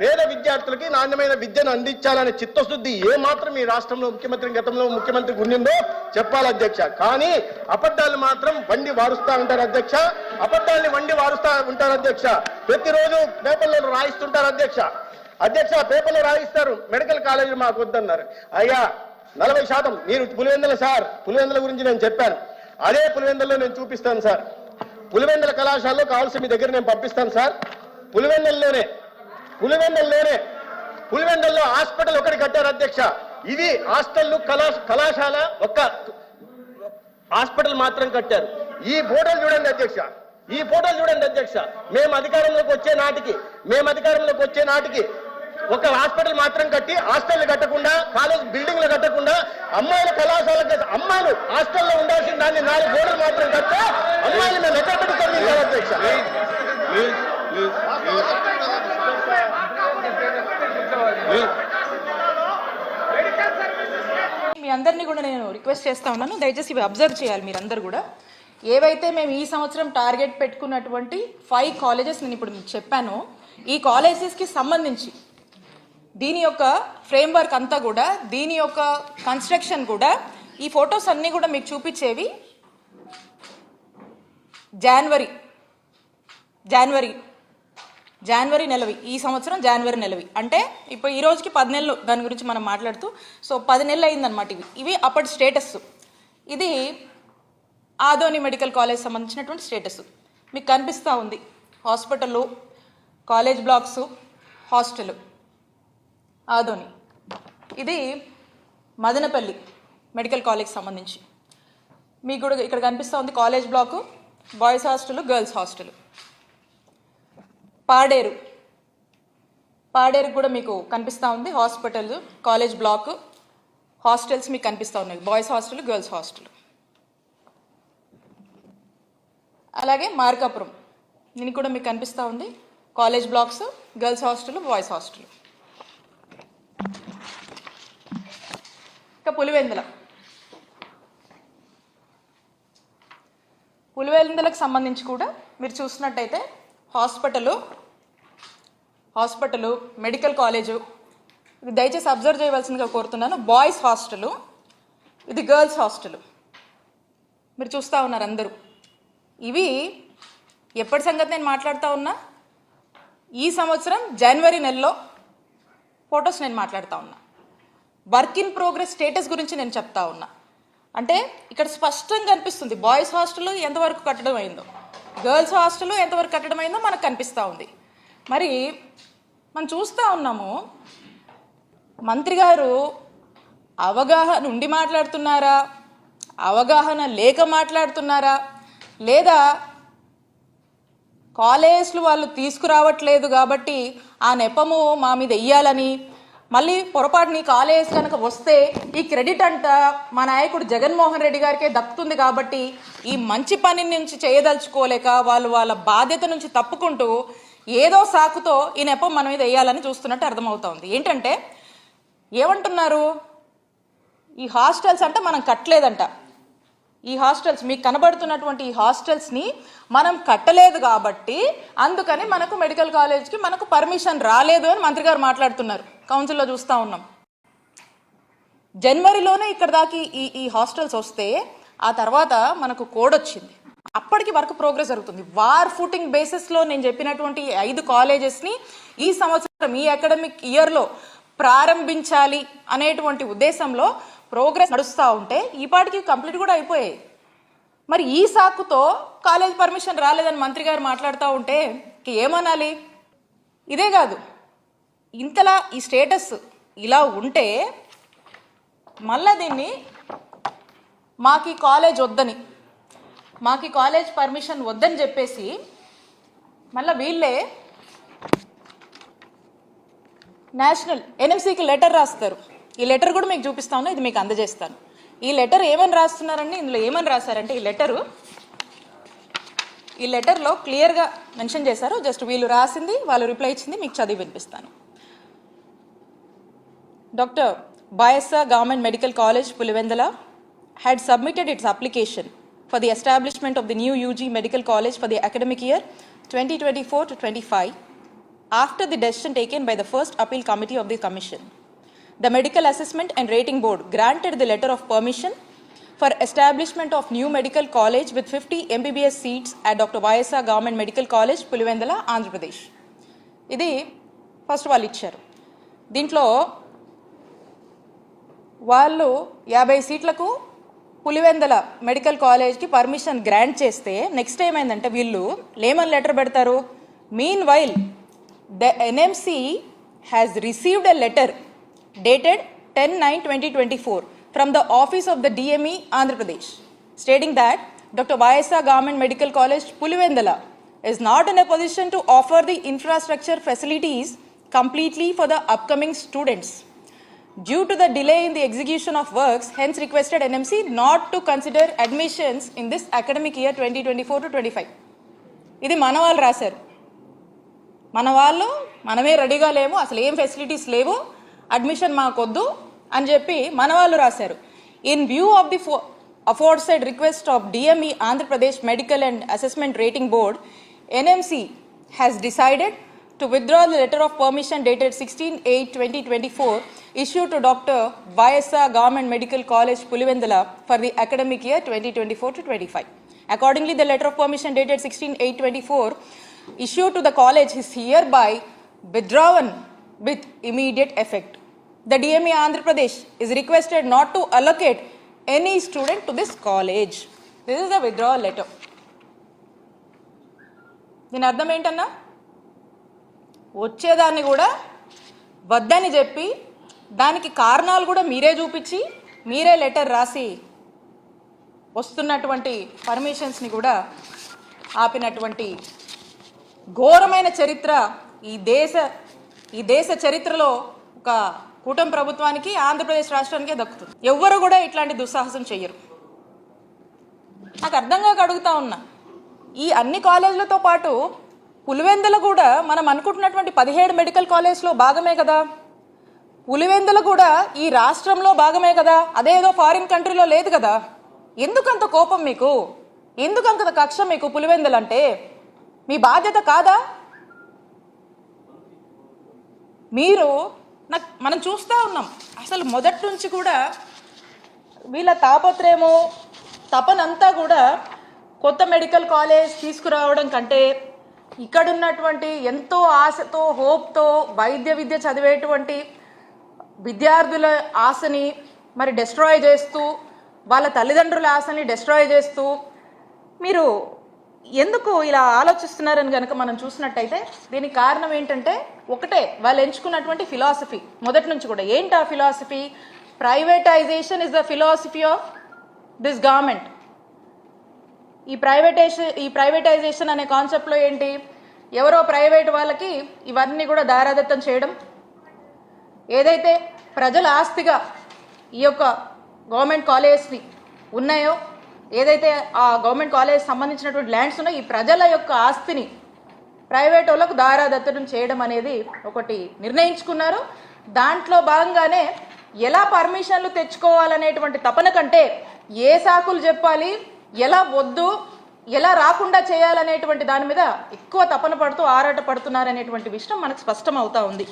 పేద విద్యార్థులకి నాణ్యమైన విద్యను అందించాలనే చిత్తశుద్ధి ఏ మాత్రం ఈ రాష్ట్రంలో ముఖ్యమంత్రి గతంలో ముఖ్యమంత్రికి ఉండిందో చెప్పాలి అధ్యక్ష. కానీ అబద్ధాలు మాత్రం వండి వారుస్తా ఉంటారు అధ్యక్ష. అబద్ధాల్ని వండి వారుస్తా ఉంటారు అధ్యక్ష. ప్రతిరోజు పేపర్లను రాయిస్తుంటారు అధ్యక్ష. అధ్యక్ష పేపర్లు రాయిస్తారు. మెడికల్ కాలేజీ మాకు వద్దన్నారు. అయ్యా నలభై శాతం మీరు పులివెందుల సార్. పులివెందుల గురించి నేను చెప్పాను. అదే పులివెందుల్లో నేను చూపిస్తాను సార్. పులివెందుల కళాశాలలో కావాల్సి మీ దగ్గర నేను పంపిస్తాను సార్. పులివెందుల్లోనే పులివెందుల్లోనే పులివెందల్లో హాస్పిటల్ ఒకటి కట్టారు అధ్యక్ష. ఇది హాస్టల్ కళా కళాశాల ఒక్క హాస్పిటల్ మాత్రం కట్టారు. ఈ ఫోటోలు చూడండి అధ్యక్ష. ఈ ఫోటోలు చూడండి అధ్యక్ష. మేము అధికారంలోకి వచ్చే నాటికి మేము అధికారంలోకి వచ్చే నాటికి ఒక హాస్పిటల్ మాత్రం కట్టి హాస్టల్ కట్టకుండా కాలేజ్ బిల్డింగ్లు కట్టకుండా అమ్మాయిల కళాశాల అమ్మాయిలు హాస్టల్లో ఉండాల్సిన దాన్ని నాలుగు గోడలు మాత్రం కట్టే అమ్మాయిలు మేము ఎక్కడ పెట్టుకొని అధ్యక్ష. మీ అందరినీ కూడా నేను రిక్వెస్ట్ చేస్తా ఉన్నాను. దయచేసి ఇవి అబ్జర్వ్ చేయాలి మీరందరూ కూడా. ఏవైతే మేము ఈ సంవత్సరం టార్గెట్ పెట్టుకున్నటువంటి ఫైవ్ కాలేజెస్ నేను ఇప్పుడు మీకు చెప్పాను ఈ కాలేజెస్కి సంబంధించి దీని యొక్క ఫ్రేమ్వర్క్ అంతా కూడా దీని యొక్క కన్స్ట్రక్షన్ కూడా ఈ ఫొటోస్ అన్నీ కూడా మీకు చూపించేవి జనవరి జనవరి జనవరి నెలవి ఈ సంవత్సరం జనవరి నెలవి. అంటే ఇప్పుడు ఈ రోజుకి పది నెలలు దాని గురించి మనం మాట్లాడుతూ సో పది నెలలు అయిందనమాట ఇవి. ఇవి అప్పటి స్టేటస్. ఇది ఆదోని మెడికల్ కాలేజ్ సంబంధించినటువంటి స్టేటస్. మీకు కనిపిస్తూ ఉంది. Hospital college blocks hostel. Adoni ఇది మదనపల్లి మెడికల్ కాలేజ్ సంబంధించి. మీకు కూడా ఇక్కడ కనిపిస్తూ ఉంది college block boys hostel girls hostel. Paderu. Paderu కూడా మీకు కనిపిస్తూ ఉంది. హాస్పిటల్ కాలేజ్ బ్లాక్ హాస్టల్స్ మీకు కనిపిస్తూ ఉన్నాయి. Boys hostel girls hostel. అలాగే మార్కాపురం. నేను కూడా మీకు కనిపిస్తూ ఉంది. College blocks girls hostel boys hostel. ఇంకా పులివెందుల. పులివెందులకు సంబంధించి కూడా మీరు చూసినట్టయితే హాస్పిటల్ హాస్పిటలు మెడికల్ కాలేజు. ఇది దయచేసి అబ్జర్వ్ చేయవలసిందిగా కోరుతున్నాను. బాయ్స్ హాస్టలు ఇది గర్ల్స్ హాస్టలు. మీరు చూస్తూ ఉన్నారు అందరూ. ఇవి ఎప్పటి సంగతి నేను మాట్లాడుతూ ఉన్నా? ఈ సంవత్సరం జనవరి నెలలో ఫొటోస్ నేను మాట్లాడుతూ ఉన్నా. వర్క్ ఇన్ ప్రోగ్రెస్ స్టేటస్ గురించి నేను చెప్తా ఉన్నా. అంటే ఇక్కడ స్పష్టంగా కనిపిస్తుంది బాయ్స్ హాస్టల్ ఎంతవరకు కట్టడం అయిందో. గర్ల్స్ హాస్టల్ ఎంతవరకు కట్టడం అయిందో మనకు కనిపిస్తూ ఉంది. మరి మనం చూస్తూ ఉన్నాము మంత్రి గారు అవగాహన ఉండి మాట్లాడుతున్నారా? అవగాహన లేక మాట్లాడుతున్నారా? లేదా కాలేజ్లు వాళ్ళు తీసుకురావట్లేదు కాబట్టి ఆ నెపము మా మీద వెయ్యాలని మళ్ళీ పొరపాటుని కాలేజ్ కనుక వస్తే ఈ క్రెడిట్ అంట మా నాయకుడు జగన్మోహన్ రెడ్డి గారికే దక్కుతుంది కాబట్టి ఈ మంచి పని నుంచి చేయదలుచుకోలేక వాళ్ళు వాళ్ళ బాధ్యత నుంచి తప్పుకుంటూ ఏదో సాకుతో ఈ నెపం మన మీద వేయాలని చూస్తున్నట్టు అర్థమవుతోంది. ఏంటంటే ఏమంటున్నారు? ఈ హాస్టల్స్ అంటే మనం కట్టలేదంట. ఈ హాస్టల్స్ మీకు కనబడుతున్నటువంటి ఈ హాస్టల్స్ని మనం కట్టలేదు కాబట్టి అందుకని మనకు మెడికల్ కాలేజ్కి మనకు పర్మిషన్ రాలేదు అని మంత్రి గారు మాట్లాడుతున్నారు. కౌన్సిల్లో చూస్తూ ఉన్నాం. జనవరిలోనే ఇక్కడ దాకా ఈ ఈ హాస్టల్స్ వస్తే ఆ తర్వాత మనకు కోడ్ వచ్చింది అప్పటికి వర్క్ ప్రోగ్రెస్ జరుగుతుంది. వార్ ఫుటింగ్ బేసిస్లో నేను చెప్పినటువంటి ఐదు కాలేజెస్ని ఈ సంవత్సరం ఈ అకాడమిక్ ఇయర్లో ప్రారంభించాలి అనేటువంటి ఉద్దేశంలో ప్రోగ్రెస్ నడుస్తూ ఉంటే ఈ పాటికి కంప్లీట్ కూడా అయిపోయాయి. మరి ఈ సాకుతో కాలేజ్ పర్మిషన్ రాలేదని మంత్రి గారు మాట్లాడుతూ ఉంటే ఏమనాలి ఇదే కాదు. ఇంతలా ఈ స్టేటస్ ఇలా ఉంటే మళ్ళా దీన్ని మాకు ఈ కాలేజ్ వద్దని మాకు కాలేజ్ పర్మిషన్ వద్దని చెప్పేసి మళ్ళీ వీళ్ళే నేషనల్ ఎన్ఎంసీకి లెటర్ రాస్తారు. ఈ లెటర్ కూడా మీకు చూపిస్తాను ఇది మీకు అందజేస్తాను. ఈ లెటర్ ఏమని రాస్తున్నారండి? ఇందులో ఏమని రాశారంటే ఈ లెటరు ఈ లెటర్లో క్లియర్గా మెన్షన్ చేశారు. జస్ట్ వీళ్ళు రాసింది వాళ్ళు రిప్లై ఇచ్చింది మీకు చదివి వినిపిస్తాను. Doctor బాయస్సా government medical college Pulivendula had submitted its application for the establishment of the new UG Medical College for the academic year 2024 to 25 after the decision taken by the first appeal committee of the commission. The Medical Assessment and Rating Board granted the letter of permission for establishment of new medical college with 50 MBBS seats at Dr. YSR Government Medical College, Pulivendala, Andhra Pradesh. ఇది first వాళ్ళు ఇచ్చారు దీంట్లో వాళ్ళు యాభై సీట్లకు Pulivendula medical కాలేజ్కి permission grant చేస్తే next ఏమైందంటే వీళ్ళు లేమన్ లెటర్ పెడతారు mean while the NMC has received a letter dated ten nine twenty twenty four from the office of the DME Andhra Pradesh stating that doctor YSR government medical college Pulivendula is not in a position to offer the infrastructure facilities completely for the upcoming students. Due to the delay in the execution of works, hence requested NMC not to consider admissions in this academic year 2024 to 25. ఇది మన వాళ్ళు రాశారు మన వాళ్ళు మనమే రెడీగా లేము అసలు ఏం ఫెసిలిటీస్ లేవు అడ్మిషన్ మాకొద్దు అని చెప్పి మన వాళ్ళు రాశారు ఇన్ వ్యూ ఆఫ్ ది ఫో aforesaid request of DME Andhra Pradesh medical and assessment rating board NMC has decided to withdraw the letter of permission dated 16-8-2024 issued to Dr. YSR Government Medical College Pulivendala for the academic year 2024 to 25. Accordingly, the letter of permission dated 16-8-24 issued to the college is hereby withdrawn with immediate effect. The DME Andhra Pradesh is requested not to allocate any student to this college. This is the withdrawal letter. దీని అర్థం ఏంటన్నా వచ్చేదాన్ని కూడా వద్దని చెప్పి దానికి కారణాలు కూడా మీరే చూపించి మీరే లెటర్ రాసి వస్తున్నటువంటి పర్మిషన్స్ని కూడా ఆపినటువంటి ఘోరమైన చరిత్ర ఈ దేశ ఈ దేశ చరిత్రలో ఒక కూటమి ప్రభుత్వానికి ఆంధ్రప్రదేశ్ రాష్ట్రానికే దక్కుతుంది. ఎవ్వరు కూడా ఇట్లాంటి దుస్సాహసం చెయ్యరు. నాకు అర్థం కాక అడుగుతా ఉన్నా. ఈ అన్ని కాలేజీలతో పాటు పులివెందుల కూడా మనం అనుకుంటున్నటువంటి పదిహేడు మెడికల్ కాలేజ్లో భాగమే కదా? పులివెందుల కూడా ఈ రాష్ట్రంలో భాగమే కదా? అదేదో ఫారిన్ కంట్రీలో లేదు కదా? ఎందుకంత కోపం మీకు? ఎందుకంత కక్ష మీకు పులివెందులంటే మీ బాధ్యత కాదా? మీరు నాకు మనం చూస్తూ ఉన్నాం. అసలు మొదటి నుంచి కూడా వీళ్ళ తాపత్రయము తపనంతా కూడా కొత్త మెడికల్ కాలేజ్ తీసుకురావడం కంటే ఇక్కడ ఉన్నటువంటి ఎంతో ఆశతో హోప్తో వైద్య విద్య చదివేటువంటి విద్యార్థుల ఆశని మరి డెస్ట్రాయ్ చేస్తూ వాళ్ళ తల్లిదండ్రుల ఆశని డెస్ట్రాయ్ చేస్తూ మీరు ఎందుకు ఇలా ఆలోచిస్తున్నారని కనుక మనం చూసినట్టయితే దీనికి కారణం ఏంటంటే ఒకటే వాళ్ళు ఎంచుకున్నటువంటి ఫిలాసఫీ మొదటి నుంచి కూడా ఏంటి ఆ philosophy privatisation is the philosophy of this government ఈ ప్రైవేటైజేషన్ ఈ ప్రైవేటైజేషన్ అనే కాన్సెప్ట్లో ఏంటి? ఎవరో ప్రైవేట్ వాళ్ళకి ఇవన్నీ కూడా దారాదత్తం చేయడం. ఏదైతే ప్రజల ఆస్తిగా ఈ యొక్క గవర్నమెంట్ కాలేజ్ని ఉన్నాయో ఏదైతే ఆ గవర్నమెంట్ కాలేజ్ సంబంధించినటువంటి ల్యాండ్స్ ఉన్నాయో ఈ ప్రజల యొక్క ఆస్తిని ప్రైవేట్ వాళ్ళకు దారాదత్తడం చేయడం అనేది ఒకటి నిర్ణయించుకున్నారు. దాంట్లో భాగంగానే ఎలా పర్మిషన్లు తెచ్చుకోవాలనేటువంటి తపన కంటే ఏ సాకులు చెప్పాలి ఎలా వద్దు ఎలా రాకుండా చేయాలనేటువంటి దాని మీద ఎక్కువ తపన పడుతూ ఆరాట పడుతున్నారనేటువంటి విషయం మనకు స్పష్టం అవుతా ఉంది.